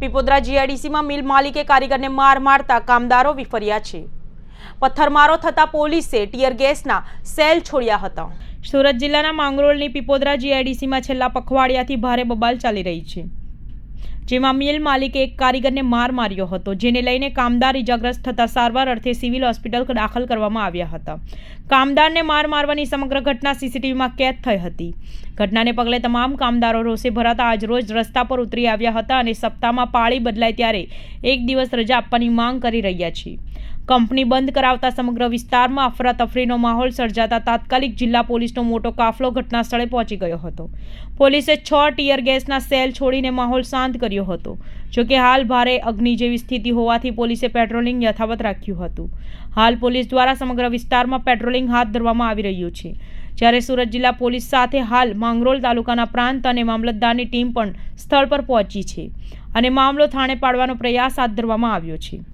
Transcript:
પીપોદરા જીઆઈડીસીમાં મિલ માલિકે કારીગરને માર મારતા કામદારો વિફર્યા છે. પથ્થરમારો થતા પોલીસે ટીયર ગેસના સેલ છોડ્યા હતા. સુરત જિલ્લાના માંગરોળની પીપોદરા જીઆઈડીસીમાં છેલ્લા પખવાડિયાથી ભારે બબાલ ચાલી રહી છે. જેમાં મિલ માલિકે એક કારીગરને માર માર્યો હતો, જેને લઈને કામદાર ઇજાગ્રસ્ત થતા સારવાર અર્થે સિવિલ હોસ્પિટલ દાખલ કરવામાં આવ્યા હતા. કામદારને માર મારવાની સમગ્ર ઘટના સીસીટીવીમાં કેદ થઈ હતી. ઘટનાને પગલે તમામ કામદારો રોષે ભરાતા આજરોજ રસ્તા પર ઉતરી આવ્યા હતા અને સપ્તાહમાં પાળી બદલાય ત્યારે એક દિવસ રજા આપવાની માંગ કરી રહ્યા છે કંપની બંધ કરાવતા સમગ્ર વિસ્તારમાં અફરાતફરીનો માહોલ સર્જાતા તાત્કાલિક જિલ્લા પોલીસનો મોટો કાફલો ઘટના સ્થળે પહોંચી ગયો હતો. પોલીસે છ ટીયર ગેસના સેલ છોડીને માહોલ શાંત કર્યો હતો. જોકે હાલ ભારે અગ્નિ જેવી સ્થિતિ હોવાથી પોલીસે પેટ્રોલિંગ યથાવત રાખ્યું હતું. હાલ પોલીસ દ્વારા સમગ્ર વિસ્તારમાં પેટ્રોલિંગ હાથ ધરવામાં આવી રહ્યું છે. જ્યારે સુરત જિલ્લા પોલીસ સાથે હાલ માંગરોલ તાલુકાના પ્રાંત અને મામલતદારની ટીમ પણ સ્થળ પર પહોંચી છે અને મામલો થાણે પાડવાનો પ્રયાસ હાથ ધરવામાં આવ્યો છે.